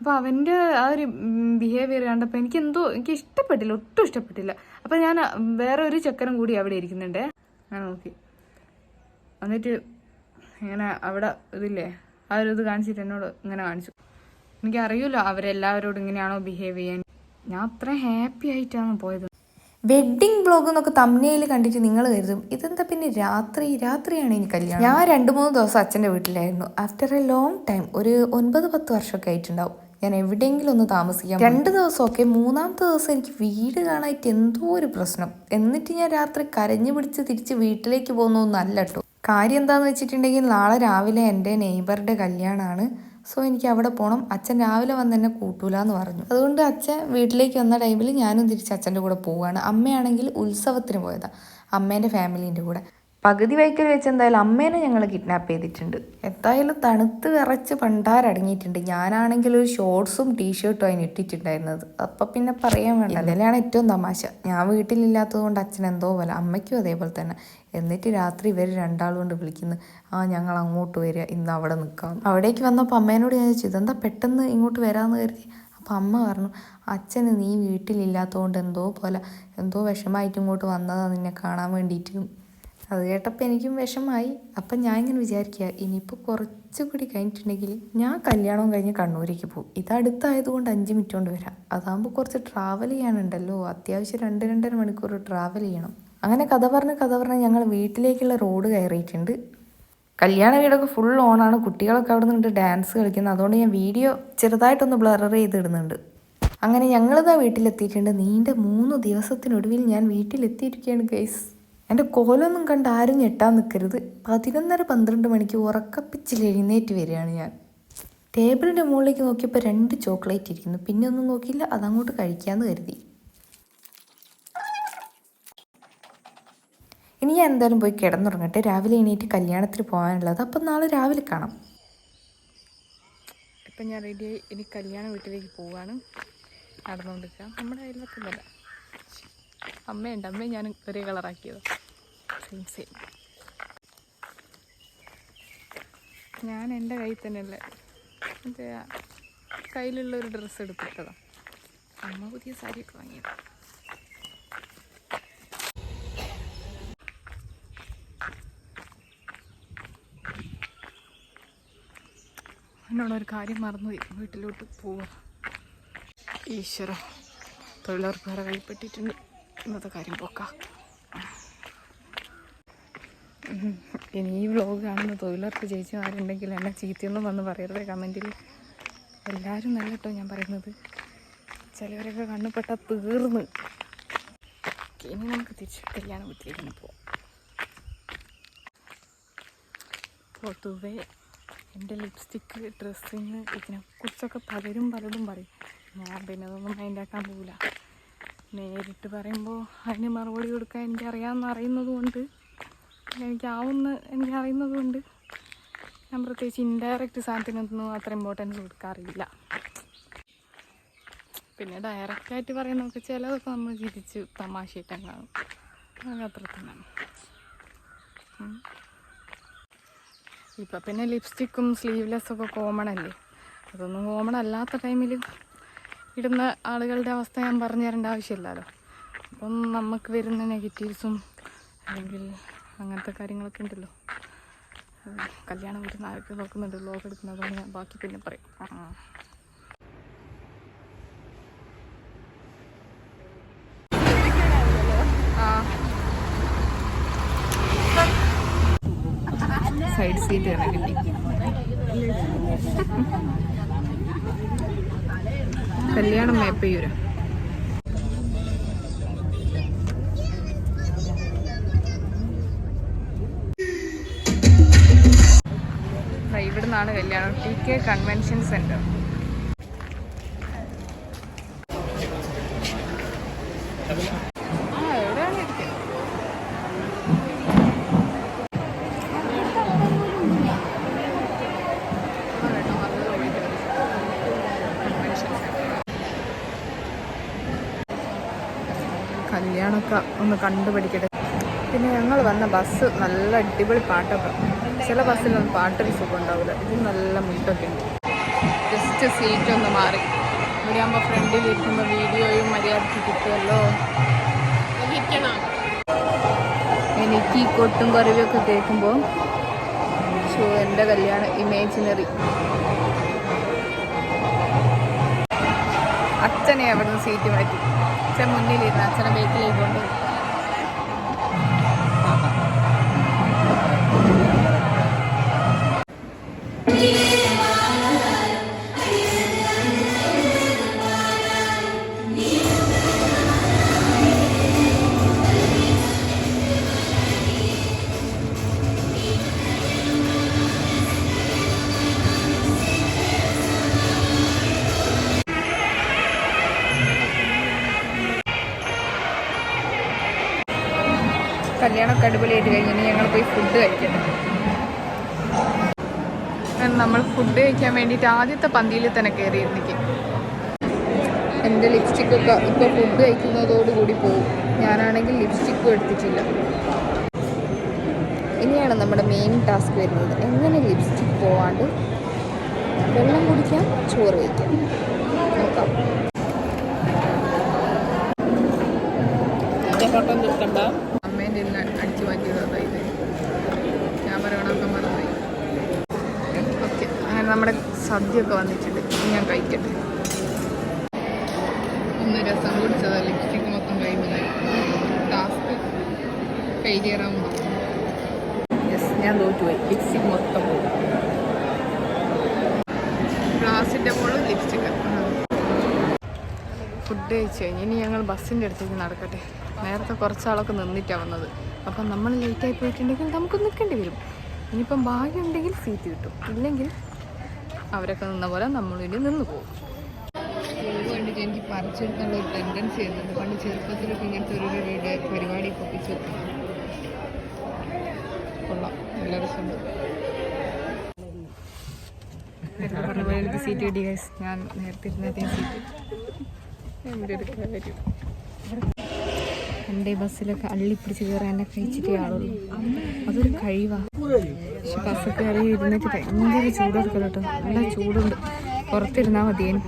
അപ്പോൾ അവന്റെ ആ ഒരു ബിഹേവിയർ കണ്ടപ്പോൾ എനിക്ക് എന്തോ എനിക്ക് ഇഷ്ടപ്പെട്ടില്ല ഒട്ടും ഇഷ്ടപ്പെട്ടില്ല. അപ്പോൾ ഞാൻ വേറെ ഒരു ചക്കരം കൂടി അവിടെ ഇരിക്കുന്നുണ്ട്. ഞാൻ നോക്കി. എന്നിട്ട് ഇങ്ങനെ അവിടെ ഇതില്ലേ ആ ഒരു ഇത് കാണിച്ചിട്ട് എന്നോട് ഇങ്ങനെ കാണിച്ചു. എനിക്കറിയില്ല അവരെല്ലാവരോടും ഇങ്ങനെയാണോ ബിഹേവ് ചെയ്യാൻ. ഞാൻ അത്ര ഹാപ്പി ആയിട്ടാണ് പോയത്. വെഡ്ഡിംഗ് ബ്ലോഗ് എന്നൊക്കെ തമ്മിൽ കണ്ടിട്ട് നിങ്ങൾ കരുതും ഇതെന്താ പിന്നെ രാത്രി രാത്രിയാണ് ഇനി കല്യാണം. ഞാൻ രണ്ട് മൂന്ന് ദിവസം അച്ഛന്റെ വീട്ടിലായിരുന്നു. ആഫ്റ്റർ എ ലോങ് ടൈം ഒരു ഒൻപത് പത്ത് വർഷമൊക്കെ ആയിട്ടുണ്ടാവും. ഞാൻ എവിടെയെങ്കിലും ഒന്ന് താമസിക്കാം രണ്ട് ദിവസമൊക്കെ മൂന്നാമത്തെ ദിവസം എനിക്ക് വീട് കാണാനായിട്ട് എന്തോ ഒരു പ്രശ്നം. എന്നിട്ട് ഞാൻ രാത്രി കരഞ്ഞു പിടിച്ച് തിരിച്ച് വീട്ടിലേക്ക് പോകുന്നതൊന്നല്ല കേട്ടോ. കാര്യം എന്താണെന്ന് വെച്ചിട്ടുണ്ടെങ്കിൽ നാളെ രാവിലെ എന്റെ നെയ്ബറുടെ കല്യാണമാണ് സോ എനിക്ക് അവിടെ പോകണം അച്ഛൻ രാവിലെ വന്ന് എന്നെ കൂട്ടൂല എന്ന് പറഞ്ഞു. അതുകൊണ്ട് അച്ഛൻ വീട്ടിലേക്ക് വന്ന ടൈമിൽ ഞാനും തിരിച്ച് അച്ഛന്റെ കൂടെ പോവുകയാണ് അമ്മയാണെങ്കിൽ ഉത്സവത്തിന് പോയതാണ് അമ്മേന്റെ ഫാമിലീന്റെ കൂടെ. പകുതി വൈക്കൽ വെച്ച് എന്തായാലും അമ്മേനെ ഞങ്ങൾ കിഡ്നാപ്പ് ചെയ്തിട്ടുണ്ട്. എന്തായാലും തണുത്ത് വിറച്ച് പണ്ടാരടങ്ങിയിട്ടുണ്ട് ഞാനാണെങ്കിൽ ഒരു ഷോർട്സും ടീഷർട്ടും അതിന് ഇട്ടിട്ടുണ്ടായിരുന്നത്. അപ്പം പിന്നെ പറയാൻ വേണ്ട. അതിലാണ് ഏറ്റവും തമാശ. ഞാൻ വീട്ടിലില്ലാത്തത് കൊണ്ട് അച്ഛൻ എന്തോ പോലെ അമ്മയ്ക്കും അതേപോലെ തന്നെ. എന്നിട്ട് രാത്രി ഇവർ രണ്ടാളും കൊണ്ട് വിളിക്കുന്നു ആ ഞങ്ങൾ അങ്ങോട്ട് വരിക ഇന്ന് അവിടെ നിൽക്കാം. അവിടേക്ക് വന്നപ്പോൾ അമ്മേനോട് ഞാൻ ചോദിച്ചു ഇതെന്താ പെട്ടെന്ന് ഇങ്ങോട്ട് വരാമെന്ന് കരുതി? അപ്പം അമ്മ പറഞ്ഞു അച്ഛന് നീ വീട്ടിലില്ലാത്തതുകൊണ്ട് എന്തോ പോലെ എന്തോ വിഷമായിട്ട് ഇങ്ങോട്ട് വന്നതാണ് നിന്നെ കാണാൻ വേണ്ടിയിട്ട്. അത് കേട്ടപ്പോൾ എനിക്കും വിഷമായി. അപ്പം ഞാൻ ഇങ്ങനെ വിചാരിക്കുക ഇനിയിപ്പോൾ കുറച്ചുകൂടി കഴിഞ്ഞിട്ടുണ്ടെങ്കിൽ ഞാൻ കല്യാണം കഴിഞ്ഞ് കണ്ണൂരേക്ക് പോകും. ഇത് അടുത്തായതുകൊണ്ട് അഞ്ച് മിനിറ്റ് കൊണ്ട് വരാം. അതാകുമ്പോൾ കുറച്ച് ട്രാവൽ ചെയ്യാനുണ്ടല്ലോ. അത്യാവശ്യം രണ്ട് രണ്ടര മണിക്കൂർ ട്രാവൽ ചെയ്യണം. അങ്ങനെ കഥ പറഞ്ഞ് കഥ പറഞ്ഞ് ഞങ്ങൾ വീട്ടിലേക്കുള്ള റോഡ് കയറിയിട്ടുണ്ട്. കല്യാണ വീടൊക്കെ ഫുൾ ഓണാണ് കുട്ടികളൊക്കെ അവിടെ നിന്നിട്ട് ഡാൻസ് കളിക്കുന്നത് അതുകൊണ്ട് ഞാൻ വീഡിയോ ചെറുതായിട്ടൊന്ന് ബ്ലർ ചെയ്തിടുന്നുണ്ട്. അങ്ങനെ ഞങ്ങളിതാ വീട്ടിലെത്തിയിട്ടുണ്ട്. നീണ്ട മൂന്ന് ദിവസത്തിനൊടുവിൽ ഞാൻ വീട്ടിലെത്തിയിരിക്കുകയാണ് ഗൈസ് എന്റെ കോലൊന്നും കണ്ട് ആരും ഞെട്ടാൻ നിൽക്കരുത്. പതിനൊന്നര പന്ത്രണ്ട് മണിക്ക് ഉറക്കപ്പിച്ചിൽ എഴുന്നേറ്റ് വരികയാണ് ഞാൻ. ടേബിളിന്റെ മുകളിലേക്ക് നോക്കിയപ്പോൾ രണ്ട് ചോക്ലേറ്റ് ഇരിക്കുന്നു. പിന്നെ ഒന്നും നോക്കിയില്ല അതങ്ങോട്ട് കഴിക്കാമെന്ന് കരുതി. ഇനി ഞാൻ എന്തായാലും പോയി കിടന്നുറങ്ങട്ടെ. രാവിലെ എണീറ്റ് കല്യാണത്തിന് പോകാനുള്ളത്. അപ്പം നാളെ രാവിലെ കാണാം. ഇപ്പം ഞാൻ റെഡിയായി ഇനി കല്യാണ വീട്ടിലേക്ക് പോവാണ്. നടന്നുകൊണ്ടിരിക്കുക നമ്മുടെ അയൽവക്കമല്ല അമ്മയുണ്ട്. അമ്മയും ഞാൻ ഒരേ കളറാക്കിയത്. സെയിം സെയിം ഞാൻ എന്റെ കയ്യിൽ തന്നെയല്ലേ. ആ കയ്യിലുള്ള ഒരു ഡ്രസ്സ് എടുത്തിട്ടതാണ് അമ്മ പുതിയ സാരിയൊക്കെ വാങ്ങിയത്. എന്നോട് കാര്യം മറന്നുപോയി. വീട്ടിലോട്ട് പോവാ. ഈശ്വര തൊഴിലുറപ്പുകാരെ കൈപ്പെട്ടിട്ടുണ്ട് ഇന്നത്തെ കാര്യം പോക്ക ഇനി ഈ വ്ലോഗ് കാണുന്ന തൊഴിലുറപ്പ് ചേച്ചിമാരുണ്ടെങ്കിൽ എന്നെ ചീത്തയൊന്നും വന്ന് പറയരുത് കമന്റിൽ. എല്ലാവരും നല്ല കേട്ടോ ഞാൻ പറയുന്നത്. ചിലവരൊക്കെ കണ്ണുപെട്ട തീർന്ന്. ഇനി നമുക്ക് തിരിച്ച് കല്യാണം വീട്ടിലേക്ക് തന്നെ പൊതുവേ എന്റെ ലിപ്സ്റ്റിക്ക് ഡ്രസ്സിങ് ഇതിനെക്കുറിച്ചൊക്കെ പലരും പലതും പറയും. ഞാൻ പിന്നെ അതൊന്നും മൈൻഡാക്കാൻ പോകില്ല നേരിട്ട് പറയുമ്പോൾ അതിന് മറുപടി കൊടുക്കാൻ എനിക്കറിയാമെന്ന് അറിയുന്നതുകൊണ്ട് അറിയുന്നത് കൊണ്ട് എനിക്കാവുന്ന എനിക്ക് അറിയുന്നത് കൊണ്ട് ഞാൻ പ്രത്യേകിച്ച് ഇൻഡയറക്റ്റ് സാധനത്തിനൊന്നും അത്ര ഇമ്പോർട്ടൻസ് കൊടുക്കാറില്ല. പിന്നെ ഡയറക്റ്റായിട്ട് പറയുന്നതൊക്കെ ചിലതൊക്കെ നമ്മൾ ചിരിച്ച് തമാശയായിട്ടും കാണും. അതൊക്കെ അത്ര തന്നെ. ഇപ്പം പിന്നെ ലിപ്സ്റ്റിക്കും സ്ലീവ്ലെസ്സൊക്കെ കോമൺ അല്ലേ? അതൊന്നും കോമൺ അല്ലാത്ത ടൈമിൽ ഇടുന്ന ആളുകളുടെ അവസ്ഥ ഞാൻ പറഞ്ഞു തരേണ്ട ആവശ്യമില്ലല്ലോ. അപ്പം നമുക്ക് വരുന്ന നെഗറ്റീവ്സും അല്ലെങ്കിൽ അങ്ങനത്തെ കാര്യങ്ങളൊക്കെ ഉണ്ടല്ലോ. കല്യാണം വരുന്ന ആരൊക്കെ നോക്കുന്നുണ്ട്? വ്ലോഗ് എടുക്കുന്നതുകൊണ്ട് ഞാൻ ബാക്കി പിന്നെ പറയും. സൈഡ് സീറ്റ് തന്നെ കിട്ടി കല്യാണം മേപ്പയൂര് ഇവിടുന്നാണ് കല്യാണം ടി കെ കൺവെൻഷൻ സെന്റർ. കല്യാണമൊക്കെ ഒന്ന് കണ്ടുപഠിക്കട്ടെ പിന്നെ ഞങ്ങൾ വന്ന ബസ് നല്ല അടിപൊളി പാട്ടൊക്കെ. ചില ബസ്സിലൊന്നും പാട്ടൊരു സുഖം ഉണ്ടാവില്ല ഇത് നല്ല മുട്ടൊക്കെ ഉണ്ട്. ജസ്റ്റ് ജസ്റ്റ് സീറ്റ് ഒന്ന് മാറി. ഇവിടെ ആകുമ്പോൾ ഫ്രണ്ടിൽ ഇരിക്കുമ്പോൾ വീഡിയോയും മര്യാദയ്ക്ക് കിട്ടുമല്ലോ. എനിക്ക് ഈ കൊട്ടും കുറവൊക്കെ കേൾക്കുമ്പോൾ ഷോ എന്റെ കല്യാണ ഇമേജിനറി അച്ഛനെ അവിടുന്ന് സീറ്റ് മാറ്റി. അച്ഛൻ മുന്നിലിരുന്ന് അച്ഛനെ ബേക്കിലേക്ക് കൊണ്ടുപോയി കല്യാണമൊക്കെ നമ്മൾ ഫുഡ് കഴിക്കാൻ വേണ്ടിയിട്ട് ആദ്യത്തെ പന്തിയിൽ തന്നെ കയറിയിരുന്നിക്ക് എന്റെ ലിപ്സ്റ്റിക്കൊക്കെ ഇപ്പോൾ ഫുഡ് കഴിക്കുന്നതോടുകൂടി പോകും ഞാനാണെങ്കിൽ ലിപ്സ്റ്റിക്കും എടുത്തിട്ടില്ല. ഇനിയാണ് നമ്മുടെ മെയിൻ ടാസ്ക് വരുന്നത്. എങ്ങനെ ലിപ്സ്റ്റിക്ക് പോവാണ്ട്? വെള്ളം കുടിക്കാം ചോറ് കഴിക്കാം. നോക്കാം ഫോട്ടോ നിൽക്കണ്ട അമ്മേന്റെ എല്ലാം അടിച്ചു മാറ്റിയതാണ് ഇത് ഞാൻ പറയണമൊക്കെ മറന്നുപോയി ഓക്കെ അങ്ങനെ നമ്മുടെ സദ്യയൊക്കെ വന്നിട്ടുണ്ട്. ഇനി ഞാൻ കഴിക്കട്ടെ. ഒന്ന് രസം കുടിച്ചതാ. ലിപ്സ്റ്റിക് മൊത്തം കഴിയുമ്പോഴായി ടാസ്ക് യെസ് ഞാൻ തോറ്റുപോയി ലിപ്സ്റ്റിക് മൊത്തം പോയി. ഗ്ലാസിന്റെ മുകളിൽ ലിപ്സ്റ്റിക്. ഫുഡ് കഴിച്ച് കഴിഞ്ഞ് ഇനി ഞങ്ങൾ ബസ്സിന്റെ അടുത്തേക്ക് നടക്കട്ടെ. നേരത്തെ കുറച്ചാളൊക്കെ നിന്നിട്ടാണ് വന്നത്. അപ്പം നമ്മൾ ലേറ്റായി പോയിട്ടുണ്ടെങ്കിൽ നമുക്ക് നിൽക്കേണ്ടി വരും. ഇനിയിപ്പം ഭാഗ്യം ഉണ്ടെങ്കിൽ സീറ്റ് കിട്ടും. ഇല്ലെങ്കിൽ അവരൊക്കെ നിന്ന പോലെ നമ്മളിൽ നിന്ന് പോകും. കണ്ടിട്ട് എനിക്ക് പറിച്ചെടുക്കാനുള്ള ഒരു ടെൻഡൻസി ആയിരുന്നു. പണ്ട് ചെറുപ്പത്തിലൊക്കെ ഇങ്ങനത്തെ ഒരു പരിപാടി വെക്കണം കൊള്ളാം. നല്ല രസമുണ്ട് പറഞ്ഞ പോലെ എനിക്ക് സീറ്റ് കിട്ടി ഗൈസ് ഞാൻ നേരത്തെ ഇരുന്നതേ സീറ്റ് എന്റെ കാര്യം. എന്റെ ബസ്സിലൊക്കെ അള്ളിപ്പിടിച്ച് കയറാൻ കഴിച്ചിട്ടേ ആളുള്ളൂ. അതൊരു കഴിവാ. പക്ഷെ ബസ് കയറി ഇരുന്നിട്ട് ഭയങ്കര ചൂടെടുക്കല കേട്ടോ നല്ല ചൂടുണ്ട്. പുറത്തിരുന്നാൽ മതിയേനും.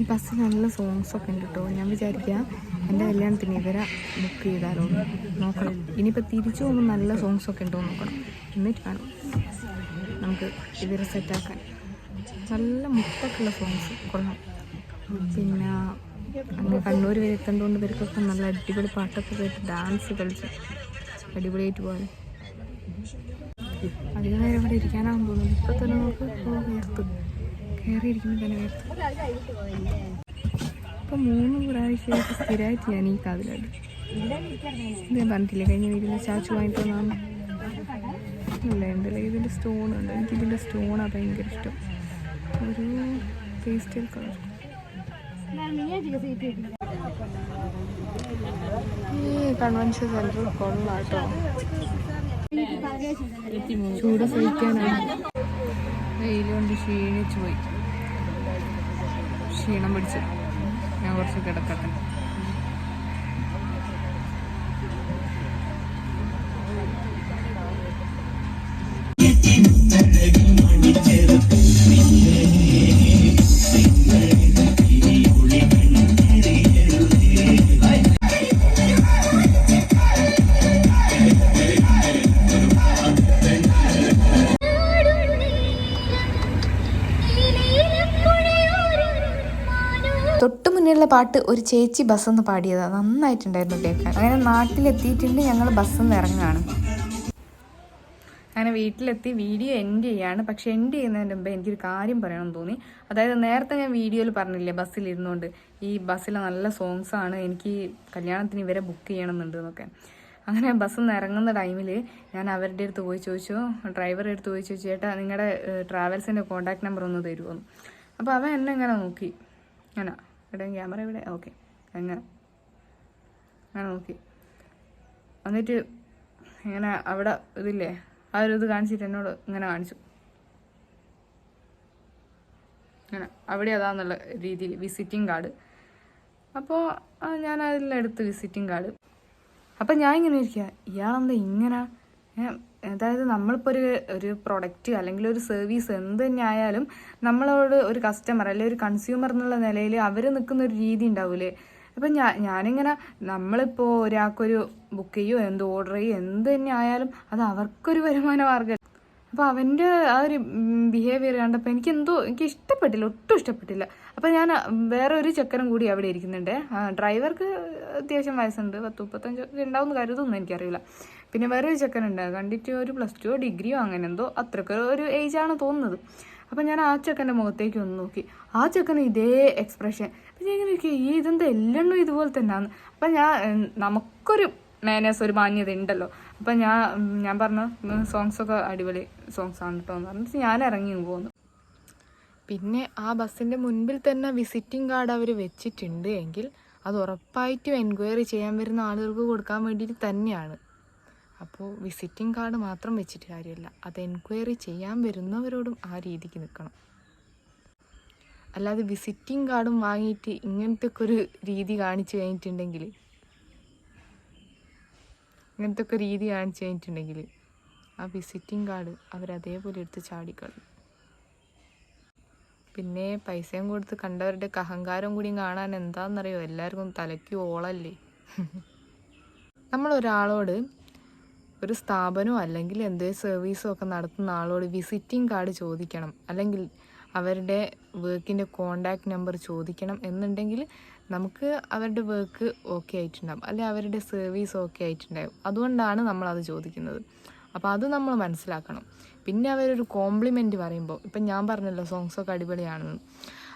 ഈ ബസ്സിൽ നല്ല സോങ്സ് ഒക്കെ ഉണ്ട് കേട്ടോ. ഞാൻ വിചാരിക്കുക എന്റെ കല്യാണത്തിന് ഇവരെ ബുക്ക് ചെയ്താലോ നോക്കണം. ഇനിയിപ്പോൾ തിരിച്ചു പോകുമ്പോൾ നല്ല സോങ്സ് ഒക്കെ ഉണ്ടോ നോക്കണം. എന്നിട്ട് വേണം നമുക്ക് ഇവരെ സെറ്റാക്കാൻ നല്ല മുത്തൊക്കെയുള്ള സോങ്സ് കൊള്ളാം. പിന്നെ അങ്ങ് കണ്ണൂർ വരെ എത്തേണ്ടതുകൊണ്ട് ഇവർക്കൊക്കെ നല്ല അടിപൊളി പാട്ടൊക്കെ കേട്ട് ഡാൻസ് കളിച്ച് അടിപൊളിയായിട്ട് പോകാൻ അധികം നേരം ഇവിടെ ഇരിക്കാനാകും തോന്നുന്നു. ഇപ്പം തന്നെ നമുക്ക് വേർത്ത് കയറിയിരിക്കുമ്പോൾ തന്നെ വേർത്ത് ഇപ്പം മൂന്ന് പ്രാവശ്യമായിട്ട് സ്ഥിരമായിട്ട് ഞാൻ ഈ കാതിലുണ്ട് ഞാൻ പറഞ്ഞിട്ടില്ല കഴിഞ്ഞ വീട്ടിൽ ചാച്ചു വാങ്ങിട്ട് വന്നാണ് എന്റെ ഇതിന്റെ സ്റ്റോൺ ഉണ്ട്. എനിക്കിതിന്റെ സ്റ്റോണാണ് ഭയങ്കര ഇഷ്ടം. ഒരു പേസ്റ്റൽ കളർ ഈ കൺവെൻഷൻ സെന്റർ കൊള്ളാട്ടോ ചൂട് സഹിക്കാനാണ് വെയിൽ ക്ഷീണിച്ചു പോയി. ക്ഷീണം പിടിച്ചു. ഞാൻ കുറച്ച് കിടക്കട്ടെ. തൊട്ട് പാട്ട് ഒരു ചേച്ചി ബസ്സെന്ന് പാടിയതാണ് നന്നായിട്ടുണ്ടായിരുന്നു കേൾക്കാൻ. അങ്ങനെ നാട്ടിലെത്തിയിട്ടുണ്ട് ഞങ്ങൾ ബസ്സെന്ന് ഇറങ്ങുകയാണ്. അങ്ങനെ വീട്ടിലെത്തി വീഡിയോ എൻഡ് ചെയ്യാണ്. പക്ഷെ എൻഡ് ചെയ്യുന്നതിന് മുമ്പ് എനിക്കൊരു കാര്യം പറയണമെന്ന് തോന്നി. അതായത് നേരത്തെ ഞാൻ വീഡിയോയിൽ പറഞ്ഞില്ലേ ബസ്സിൽ ഇരുന്നുകൊണ്ട് ഈ ബസ്സിലെ നല്ല സോങ്സ് ആണ് എനിക്ക് കല്യാണത്തിന് ഇവരെ ബുക്ക് ചെയ്യണമെന്നുണ്ട് എന്നൊക്കെ. അങ്ങനെ ബസ്സിൽ നിന്ന് ഇറങ്ങുന്ന ടൈമിൽ ഞാൻ അവരുടെ അടുത്ത് പോയി ചോദിച്ചു. ഡ്രൈവറുടെ അടുത്ത് പോയി ചോദിച്ചു ചേട്ടാ നിങ്ങളുടെ ട്രാവൽസിന്റെ കോൺടാക്ട് നമ്പർ ഒന്ന് തരുമോ അപ്പോൾ അവൻ എന്നെ ഇങ്ങനെ നോക്കി. അങ്ങനെ. ഇവിടെ ക്യാമറ ഇവിടെ. ഓക്കെ അങ്ങനെ അങ്ങനെ നോക്കി. എന്നിട്ട് ഇങ്ങനെ അവിടെ ഇതില്ലേ? ആ ഒരു ഇത് കാണിച്ചിട്ട് എന്നോട് ഇങ്ങനെ കാണിച്ചു. അങ്ങനെ അവിടെ അതാന്നുള്ള രീതിയിൽ വിസിറ്റിംഗ് കാർഡ് അപ്പോൾ ഞാൻ അതിലെടുത്ത് വിസിറ്റിംഗ് കാർഡ് അപ്പം ഞാൻ ഇങ്ങനെ ഇരിക്കുക ഇയാളെന്താ ഇങ്ങനെ? അതായത് നമ്മളിപ്പോൾ ഒരു ഒരു പ്രൊഡക്റ്റ് അല്ലെങ്കിൽ ഒരു സർവീസ് എന്ത് തന്നെ ആയാലും നമ്മളോട് ഒരു കസ്റ്റമർ അല്ലെങ്കിൽ ഒരു കൺസ്യൂമർ എന്നുള്ള നിലയിൽ അവർ നിൽക്കുന്ന ഒരു രീതി ഉണ്ടാവില്ലേ അപ്പം ഞാൻ ഞാനിങ്ങനെ നമ്മളിപ്പോൾ ഒരാൾക്കൊരു ബുക്ക് ചെയ്യോ എന്ത് ഓർഡർ ചെയ്യുമോ എന്ത് തന്നെ ആയാലും അത് അവർക്കൊരു വരുമാന മാർഗം അപ്പോൾ അവന്റെ ആ ഒരു ബിഹേവിയർ കണ്ടപ്പോൾ എനിക്ക് എന്തോ എനിക്ക് ഇഷ്ടപ്പെട്ടില്ല ഒട്ടും ഇഷ്ടപ്പെട്ടില്ല. അപ്പോൾ ഞാൻ വേറെ ഒരു ചെക്കനും കൂടി അവിടെ ഇരിക്കുന്നുണ്ട്. ഡ്രൈവർക്ക് അത്യാവശ്യം വയസ്സുണ്ട്. പത്ത് മുപ്പത്തഞ്ചൊക്കെ ഉണ്ടാവും കരുതുന്നു എനിക്കറിയില്ല. പിന്നെ വേറെ ഒരു ചെക്കനുണ്ട് കണ്ടിട്ട് ഒരു പ്ലസ് ടുവോ ഡിഗ്രിയോ അങ്ങനെ എന്തോ അത്രയ്ക്ക് ഒരു ഏജാണ് തോന്നുന്നത്. അപ്പം ഞാൻ ആ ചെക്കന്റെ മുഖത്തേക്ക് ഒന്ന് നോക്കി. ആ ചെക്കന് ഇതേ എക്സ്പ്രഷൻ ഞാൻ ഇങ്ങനെ നോക്കി ഈ ഇതെന്താ എല്ലെണ്ണം ഇതുപോലെ തന്നെയാണ് അപ്പം ഞാൻ നമുക്കൊരു മാനേഴ്സ് ഒരു മാന്യത ഉണ്ടല്ലോ. അപ്പം ഞാൻ ഞാൻ പറഞ്ഞു സോങ്സൊക്കെ അടിപൊളി സോങ്സ് ആണ് കേട്ടോ എന്ന് പറഞ്ഞിട്ട് ഞാൻ ഇറങ്ങി പോകുന്നു പിന്നെ. ആ ബസ്സിന്റെ മുൻപിൽ തന്നെ വിസിറ്റിംഗ് കാർഡ് അവർ വെച്ചിട്ടുണ്ട് എങ്കിൽ അത് ഉറപ്പായിട്ടും എൻക്വയറി ചെയ്യാൻ വരുന്ന ആളുകൾക്ക് കൊടുക്കാൻ വേണ്ടിയിട്ട് തന്നെയാണ്. അപ്പോൾ വിസിറ്റിംഗ് കാർഡ് മാത്രം വെച്ചിട്ട് കാര്യമില്ല അത് എൻക്വയറി ചെയ്യാൻ വരുന്നവരോടും ആ രീതിക്ക് നിൽക്കണം അല്ലാതെ വിസിറ്റിംഗ് കാർഡും വാങ്ങിയിട്ട് ഇങ്ങനത്തെ ഒരു രീതി കാണിച്ചു കഴിഞ്ഞിട്ടുണ്ടെങ്കിൽ ഇങ്ങനത്തെ ഒക്കെ രീതി കാണിച്ചു കഴിഞ്ഞിട്ടുണ്ടെങ്കിൽ ആ വിസിറ്റിംഗ് കാർഡ് അവരതേപോലെ എടുത്ത് ചാടിക്കളയും. പിന്നെ പൈസയും കൊടുത്ത് കണ്ടവരുടെ അഹങ്കാരം കൂടി കാണാൻ എന്താണെന്നറിയോ എല്ലാവർക്കും തലയ്ക്ക് ഓളല്ലേ? നമ്മൾ ഒരാളോട് ഒരു സ്ഥാപനമോ അല്ലെങ്കിൽ എന്തേ സർവീസോ ഒക്കെ നടത്തുന്ന ആളോട് വിസിറ്റിംഗ് കാർഡ് ചോദിക്കണം. അല്ലെങ്കിൽ അവരുടെ വർക്കിന്റെ കോണ്ടാക്ട് നമ്പർ ചോദിക്കണം എന്നുണ്ടെങ്കിൽ നമുക്ക് അവരുടെ വർക്ക് ഓക്കെ ആയിട്ടുണ്ടാകും അല്ലെങ്കിൽ അവരുടെ സർവീസ് ഓക്കെ ആയിട്ടുണ്ടാകും അതുകൊണ്ടാണ് നമ്മളത് ചോദിക്കുന്നത്. അപ്പോൾ അത് നമ്മൾ മനസ്സിലാക്കണം. പിന്നെ അവരൊരു കോംപ്ലിമെന്റ് പറയുമ്പോൾ ഇപ്പം ഞാൻ പറഞ്ഞല്ലോ സോങ്സൊക്കെ അടിപൊളിയാണെന്ന്.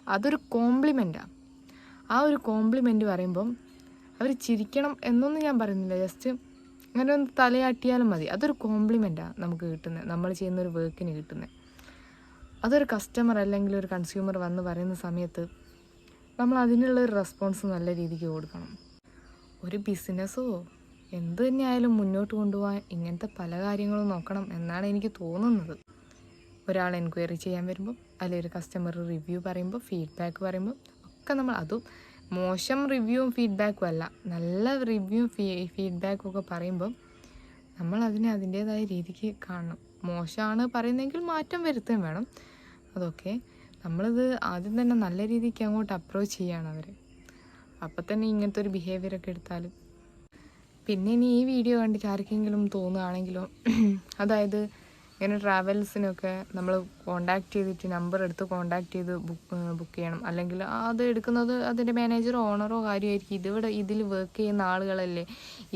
അതൊരു കോംപ്ലിമെന്റാണ് ആ. ഒരു കോംപ്ലിമെന്റ് പറയുമ്പം അവർ ചിരിക്കണം എന്നൊന്നും ഞാൻ പറയുന്നില്ല. ജസ്റ്റ് അങ്ങനെ ഒന്ന് തലയാട്ടിയാലും മതി. അതൊരു കോംപ്ലിമെന്റാണ് നമുക്ക് കിട്ടുന്നത് നമ്മൾ ചെയ്യുന്ന ഒരു വർക്കിന് കിട്ടുന്നത് അതൊരു കസ്റ്റമർ അല്ലെങ്കിൽ ഒരു കൺസ്യൂമർ വന്ന് പറയുന്ന സമയത്ത് നമ്മൾ അതിനുള്ള ഒരു റെസ്പോൺസ് നല്ല രീതിക്ക് കൊടുക്കണം. ഒരു ബിസിനസ്സോ എന്ത് തന്നെയായാലും മുന്നോട്ട് കൊണ്ടുപോകാൻ ഇങ്ങനത്തെ പല കാര്യങ്ങളും നോക്കണം എന്നാണ് എനിക്ക് തോന്നുന്നത്. ഒരാൾ എൻക്വയറി ചെയ്യാൻ വരുമ്പോൾ അല്ലെങ്കിൽ ഒരു കസ്റ്റമർ റിവ്യൂ പറയുമ്പോൾ ഫീഡ്ബാക്ക് പറയുമ്പോൾ ഒക്കെ നമ്മൾ അതും മോശം റിവ്യൂവും ഫീഡ്ബാക്കും അല്ല. നല്ല റിവ്യൂവും ഫീ ഫീഡ്ബാക്കും ഒക്കെ പറയുമ്പം നമ്മൾ അതിനെ അതിന്റേതായ രീതിക്ക് കാണണം. മോശമാണ് പറയുന്നതെങ്കിൽ മാറ്റം വരുത്തുകയും വേണം. അതൊക്കെ നമ്മളിത് ആദ്യം തന്നെ നല്ല രീതിക്ക് അങ്ങോട്ട് അപ്രോച്ച് ചെയ്യാണ് അവർ അപ്പം തന്നെ ഇങ്ങനത്തെ ഒരു ബിഹേവിയർ ഒക്കെ എടുത്താൽ പിന്നെ ഇനി ഈ വീഡിയോ കണ്ടിട്ട് ആർക്കെങ്കിലും തോന്നുകയാണെങ്കിലോ? അതായത് ഇങ്ങനെ ട്രാവൽസിനൊക്കെ നമ്മൾ കോണ്ടാക്ട് ചെയ്തിട്ട് നമ്പർ എടുത്ത് കോണ്ടാക്ട് ചെയ്ത് ബുക്ക് ബുക്ക് ചെയ്യണം. അല്ലെങ്കിൽ അത് എടുക്കുന്നത് അതിന്റെ മാനേജറോ ഓണറോ കാര്യമായിരിക്കും. ഇതിവിടെ ഇതിൽ വർക്ക് ചെയ്യുന്ന ആളുകളല്ലേ?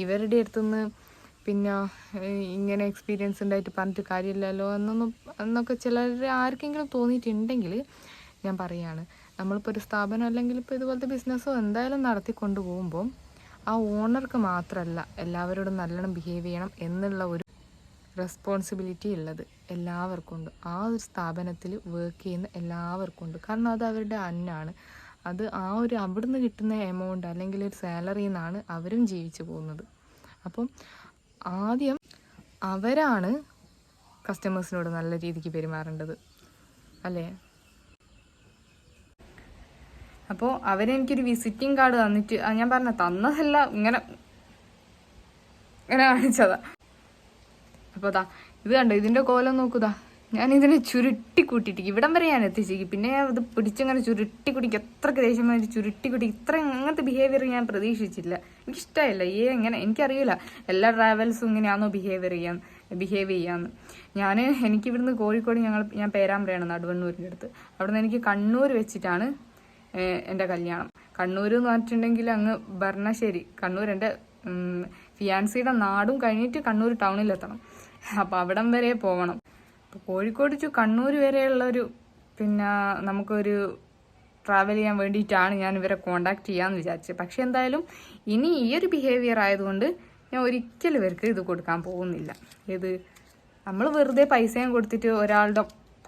ഇവരുടെ അടുത്തുനിന്ന് പിന്നെ ഇങ്ങനെ എക്സ്പീരിയൻസ് ഉണ്ടായിട്ട് പറഞ്ഞിട്ട് കാര്യമില്ലല്ലോ എന്നൊന്നും എന്നൊക്കെ ചിലർ ആർക്കെങ്കിലും തോന്നിയിട്ടുണ്ടെങ്കിൽ ഞാൻ പറയുകയാണ് നമ്മളിപ്പോൾ ഒരു സ്ഥാപനം അല്ലെങ്കിൽ ഇപ്പോൾ ഇതുപോലത്തെ ബിസിനസ്സോ എന്തായാലും നടത്തിക്കൊണ്ട് പോകുമ്പോൾ ആ ഓണർക്ക് മാത്രമല്ല എല്ലാവരോടും നല്ലോണം ബിഹേവ് ചെയ്യണം എന്നുള്ള ഒരു റെസ്പോൺസിബിലിറ്റി ഉള്ളത് എല്ലാവർക്കും ഉണ്ട്. ആ ഒരു സ്ഥാപനത്തിൽ വർക്ക് ചെയ്യുന്ന എല്ലാവർക്കും ഉണ്ട്. കാരണം അത് അവരുടെ അന്നാണ്. അത് ആ ഒരു അവിടുന്ന് കിട്ടുന്ന എമൗണ്ട് അല്ലെങ്കിൽ ഒരു സാലറിയിൽ നിന്നാണ് അവരും ജീവിച്ചു പോകുന്നത്. അപ്പം ആദ്യം അവരാണ് കസ്റ്റമേഴ്സിനോട് നല്ല രീതിക്ക് പെരുമാറേണ്ടത്. അല്ലേ? അപ്പോൾ അവരെനിക്കൊരു വിസിറ്റിംഗ് കാർഡ് തന്നിട്ട് ഞാൻ പറഞ്ഞ തന്നതല്ല ഇങ്ങനെ ഇങ്ങനെ കാണിച്ചതാ. അപ്പോൾ അതാ ഇത് കണ്ടോ ഇതിന്റെ കോലം നോക്കുതാ ഞാൻ ഇതിനെ ചുരുട്ടി കൂട്ടിയിട്ട് ഇവിടം വരെ ഞാൻ എത്തിച്ചേക്ക് പിന്നെ ഇത് പിടിച്ചങ്ങനെ ചുരുട്ടി കുടിക്കും. എത്രക്ക് ദേഷ്യം വേണ്ടി ചുരുട്ടി കുടി ഇത്ര അങ്ങനത്തെ ബിഹേവിയർ ഞാൻ പ്രതീക്ഷിച്ചില്ല. എനിക്കിഷ്ടമായില്ല. ഈ എങ്ങനെ എനിക്കറിയില്ല. എല്ലാ ട്രാവൽസും ഇങ്ങനെയാണോ ബിഹേവിയർ ചെയ്യാൻ ബിഹേവ് ചെയ്യാന്ന്. ഞാൻ എനിക്ക് ഇവിടുന്ന് കോഴിക്കോട് ഞങ്ങൾ ഞാൻ പേരാമ്പ്രയാണ് നടുവണ്ണൂരിന്റെ അടുത്ത്. അവിടുന്ന് എനിക്ക് കണ്ണൂർ വെച്ചിട്ടാണ് എന്റെ കല്യാണം. കണ്ണൂർ എന്ന് പറഞ്ഞിട്ടുണ്ടെങ്കിൽ അങ്ങ് ഭരണശ്ശേരി. കണ്ണൂർ എന്റെ ഫിയാൻസിയുടെ നാടും കഴിഞ്ഞിട്ട് കണ്ണൂർ ടൗണിലെത്തണം. അപ്പോൾ അവിടം വരെ പോകണം അപ്പോൾ കോഴിക്കോട് ടു കണ്ണൂർ വരെയുള്ള ഒരു പിന്നെ നമുക്കൊരു ട്രാവൽ ചെയ്യാൻ വേണ്ടിയിട്ടാണ് ഞാൻ ഇവരെ കോണ്ടാക്ട് ചെയ്യാമെന്ന് വിചാരിച്ചത് പക്ഷെ എന്തായാലും ഇനി ഈ ഒരു ബിഹേവിയർ ആയതുകൊണ്ട് ഞാൻ ഒരിക്കലും ഇവർക്ക് ഇത് കൊടുക്കാൻ പോകുന്നില്ല. ഇത് നമ്മൾ വെറുതെ പൈസയും കൊടുത്തിട്ട് ഒരാളുടെ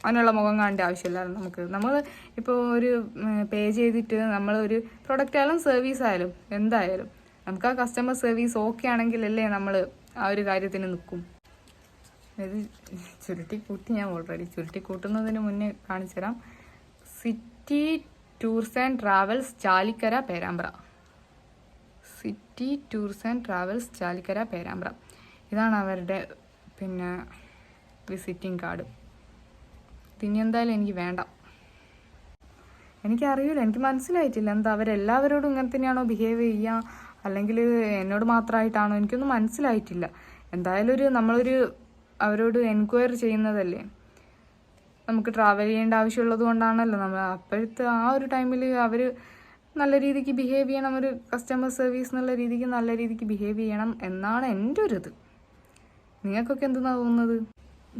അതിനുള്ള മുഖം കാണേണ്ട ആവശ്യമില്ലായിരുന്നു നമുക്ക്. നമ്മൾ ഇപ്പോൾ ഒരു പേ ചെയ്തിട്ട് നമ്മളൊരു പ്രൊഡക്റ്റ് ആയാലും സർവീസ് ആയാലും എന്തായാലും നമുക്ക് ആ കസ്റ്റമർ സർവീസ് ഓക്കെ ആണെങ്കിലല്ലേ നമ്മൾ ആ ഒരു കാര്യത്തിന് നിൽക്കും. ഇത് ചുരുട്ടി കൂട്ടി ഞാൻ ഓൾറെഡി ചുരുട്ടി കൂട്ടുന്നതിന് മുന്നേ കാണിച്ചു തരാം. City tours and travels Chalikkara Perambra. City tours and travels Chalikkara Perambra. ഇതാണ് അവരുടെ പിന്നെ വിസിറ്റിംഗ് കാർഡ് പിന്നെ എന്തായാലും എനിക്ക് വേണ്ട. എനിക്കറിയില്ല എനിക്ക് മനസ്സിലായിട്ടില്ല. എന്താ അവരെല്ലാവരോടും ഇങ്ങനെ തന്നെയാണോ ബിഹേവ് ചെയ്യുക? അല്ലെങ്കിൽ എന്നോട് മാത്രമായിട്ടാണോ? എനിക്കൊന്നും മനസ്സിലായിട്ടില്ല. എന്തായാലും ഒരു നമ്മളൊരു അവരോട് എൻക്വയറി ചെയ്യുന്നതല്ലേ? നമുക്ക് ട്രാവൽ ചെയ്യേണ്ട ആവശ്യമുള്ളത് കൊണ്ടാണല്ലോ നമ്മൾ അപ്പോഴത്തെ ആ ഒരു ടൈമിൽ അവർ നല്ല രീതിക്ക് ബിഹേവ് ചെയ്യണം. ഒരു കസ്റ്റമർ സർവീസ് എന്നുള്ള രീതിക്ക് നല്ല രീതിക്ക് ബിഹേവ് ചെയ്യണം എന്നാണ് എന്റെ ഒരു ഇത് നിങ്ങൾക്കൊക്കെ എന്തെന്നാ തോന്നുന്നത്?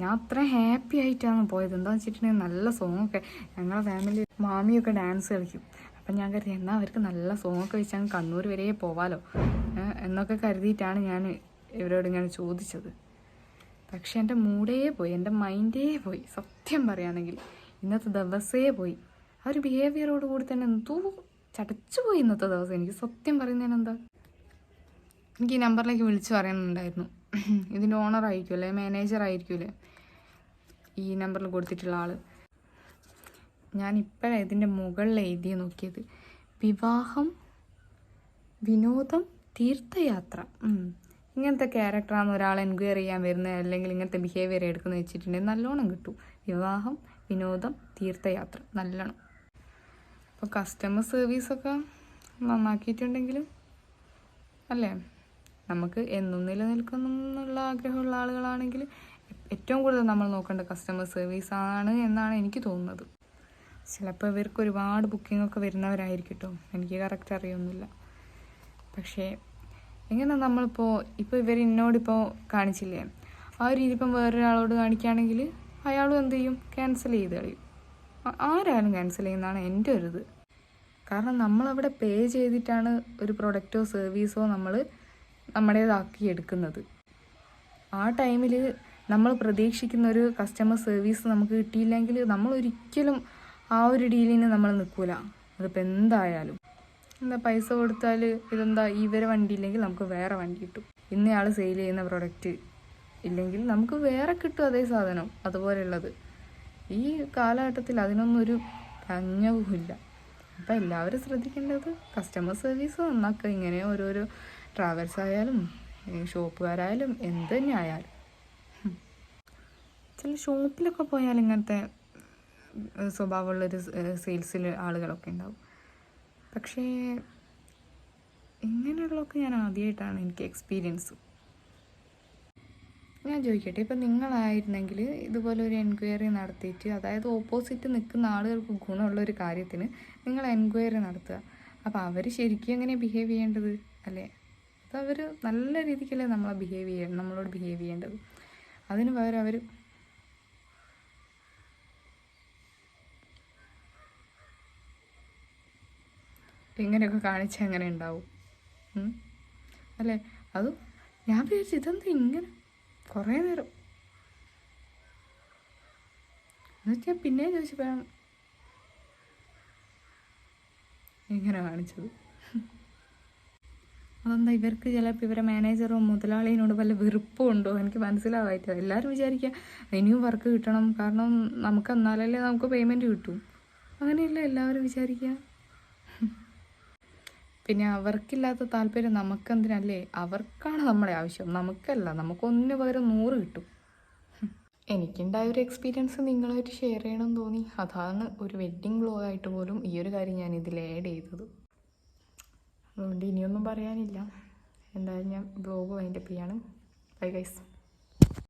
ഞാൻ അത്ര ഹാപ്പി ആയിട്ടാണ് പോയത്. എന്താണെന്ന് വെച്ചിട്ടുണ്ടെങ്കിൽ നല്ല സോങ്ങൊക്കെ ഞങ്ങളെ ഫാമിലി മാമിയൊക്കെ ഡാൻസ് കളിക്കും. അപ്പം ഞാൻ കരുതി എന്നാൽ അവർക്ക് നല്ല സോങ്ങൊക്കെ ഒക്കെ അങ്ങ് കണ്ണൂർ വരെ പോവാലോ. എന്നൊക്കെ കരുതിയിട്ടാണ് ഞാൻ ഇവരോട് ഇങ്ങനെ ചോദിച്ചത്. പക്ഷെ എന്റെ മൂഡേ പോയി എന്റെ മൈൻഡേ പോയി. സത്യം പറയുകയാണെങ്കിൽ ഇന്നത്തെ ദിവസേ പോയി. ആ ഒരു ബിഹേവിയറോട് കൂടി തന്നെ എന്തോ ചടച്ചു പോയി ഇന്നത്തെ ദിവസം. എനിക്ക് സത്യം പറയുന്നതിന് എന്താ? എനിക്ക് ഈ നമ്പറിലേക്ക് വിളിച്ചു പറയുന്നുണ്ടായിരുന്നു ഇതിന്റെ ഓണർ ആയിരിക്കുമല്ലേ മാനേജർ ആയിരിക്കുമല്ലേ ഈ നമ്പറിൽ കൊടുത്തിട്ടുള്ള ആൾ. ഞാൻ ഇപ്പോഴാണ് ഇതിന്റെ മുകളിൽ എഴുതി നോക്കിയത്. വിവാഹം വിനോദം തീർത്ഥയാത്ര. ഇങ്ങനത്തെ ക്യാരക്ടറാണ് ഒരാൾ എൻക്വയറി ചെയ്യാൻ വരുന്നത് അല്ലെങ്കിൽ ഇങ്ങനത്തെ ബിഹേവിയർ എടുക്കുന്നത് വെച്ചിട്ടുണ്ടെങ്കിൽ നല്ലോണം കിട്ടും. വിവാഹം വിനോദം തീർത്ഥയാത്ര നല്ലോണം. അപ്പോൾ കസ്റ്റമർ സർവീസൊക്കെ നന്നാക്കിയിട്ടുണ്ടെങ്കിലും അല്ലേ? നമുക്ക് എന്നും നിലനിൽക്കുന്നു എന്നുള്ള ആഗ്രഹമുള്ള ആളുകളാണെങ്കിൽ ഏറ്റവും കൂടുതൽ നമ്മൾ നോക്കേണ്ട കസ്റ്റമർ സർവീസ് ആണ് എന്നാണ് എനിക്ക് തോന്നുന്നത്. ചിലപ്പോൾ ഇവർക്ക് ഒരുപാട് ബുക്കിംഗ് ഒക്കെ വരുന്നവരായിരിക്കും കേട്ടോ. എനിക്ക് കറക്റ്റ് അറിയൊന്നുമില്ല. പക്ഷേ എങ്ങനെ നമ്മളിപ്പോൾ ഇപ്പോൾ ഇവർ എന്നോടിപ്പോൾ കാണിച്ചില്ലേ? ആ ഒരു ഇപ്പം വേറൊരാളോട് കാണിക്കുകയാണെങ്കിൽ അയാളും എന്ത് ചെയ്യും? ക്യാൻസൽ ചെയ്ത് കളയും. ആരായാലും ക്യാൻസൽ ചെയ്യുന്നതാണ് എന്റെ ഒരു ഇത്. കാരണം നമ്മളവിടെ പേ ചെയ്തിട്ടാണ് ഒരു പ്രൊഡക്റ്റോ സർവീസോ നമ്മൾ നമ്മുടേതാക്കി എടുക്കുന്നത്. ആ ടൈമിൽ നമ്മൾ പ്രതീക്ഷിക്കുന്ന ഒരു കസ്റ്റമർ സർവീസ് നമുക്ക് കിട്ടിയില്ലെങ്കിൽ നമ്മൾ ഒരിക്കലും ആ ഒരു ഡീലിന് നമ്മൾ നിൽക്കൂല. അതിപ്പോൾ എന്തായാലും. എന്താ പൈസ കൊടുത്താൽ ഇതെന്താ ഇവരെ വണ്ടി ഇല്ലെങ്കിൽ നമുക്ക് വേറെ വണ്ടി കിട്ടും. ഇന്നയാൾ സെയിൽ ചെയ്യുന്ന പ്രൊഡക്റ്റ് ഇല്ലെങ്കിൽ നമുക്ക് വേറെ കിട്ടും അതേ സാധനം അതുപോലെയുള്ളത്. ഈ കാലഘട്ടത്തിൽ അതിനൊന്നും ഒരു പഞ്ഞവുമില്ല അപ്പം എല്ലാവരും ശ്രദ്ധിക്കേണ്ടത് കസ്റ്റമർ സർവീസ് നന്നാക്കുക ഇങ്ങനെ ഓരോരോ ട്രാവൽസ് ആയാലും ഷോപ്പുകാരായാലും എന്ത് തന്നെ ആയാലും. ചില ഷോപ്പിലൊക്കെ പോയാൽ ഇങ്ങനത്തെ സ്വഭാവമുള്ളൊരു സെയിൽസിൽ ആളുകളൊക്കെ ഉണ്ടാവും. പക്ഷേ ഇങ്ങനെയുള്ളതൊക്കെ ഞാൻ ആദ്യമായിട്ടാണ് എനിക്ക് എക്സ്പീരിയൻസ് ഞാൻ ചോദിക്കട്ടെ ഇപ്പം നിങ്ങളായിരുന്നെങ്കിൽ ഇതുപോലെ ഒരു എൻക്വയറി നടത്തിയിട്ട് അതായത് ഓപ്പോസിറ്റ് നിൽക്കുന്ന ആളുകൾക്ക് ഗുണമുള്ള ഒരു കാര്യത്തിന് നിങ്ങൾ എൻക്വയറി നടത്തുക. അപ്പോൾ അവർ ശരിക്കും എങ്ങനെ ബിഹേവ് ചെയ്യേണ്ടത്? അല്ലേ? അവർ നല്ല രീതിക്കല്ലേ നമ്മളെ ബിഹേവ് ചെയ്യണം നമ്മളോട് ബിഹേവ് ചെയ്യേണ്ടത്? അതിന് പകരം അവർ ഇങ്ങനെയൊക്കെ കാണിച്ചാൽ എങ്ങനെ ഉണ്ടാവും? അല്ലേ? അതും ഞാൻ വിചാരിച്ചു ഇതെന്താ ഇങ്ങനെ? കുറേ നേരം. എന്നുവെച്ചാൽ പിന്നെ ചോദിച്ചപ്പോഴാണ് ഇങ്ങനെ കാണിച്ചത്. അതെന്താ ഇവർക്ക് ചിലപ്പോൾ ഇവരെ മാനേജറോ മുതലാളിയോട് വല്ല വെറുപ്പും ഉണ്ടോ? എനിക്ക് മനസ്സിലാവായിട്ട്. എല്ലാവരും വിചാരിക്കുക ഇനിയും വർക്ക് കിട്ടണം. കാരണം നമുക്ക് എന്നാലല്ലേ നമുക്ക് പേയ്മെന്റ് കിട്ടും. അങ്ങനെയല്ല എല്ലാവരും വിചാരിക്കുക പിന്നെ അവർക്കില്ലാത്ത താല്പര്യം നമുക്കെന്തിനല്ലേ? അവർക്കാണ് നമ്മുടെ ആവശ്യം. നമുക്കല്ല. നമുക്കൊന്നിന് പകരം നൂറ് കിട്ടും. എനിക്കുണ്ടായ ഒരു എക്സ്പീരിയൻസ് നിങ്ങളായിട്ട് ഷെയർ ചെയ്യണം തോന്നി. അതാണ് ഒരു വെഡ്ഡിങ് വ്ലോഗായിട്ട് പോലും ഈ ഒരു കാര്യം ഞാൻ ഇതിൽ ആഡ് ചെയ്തത്. അതുകൊണ്ട് ഇനിയൊന്നും പറയാനില്ല. എന്തായാലും ഞാൻ ബ്ലോഗ് വൈൻഡപ്പ് ചെയ്യാണ്. Bye guys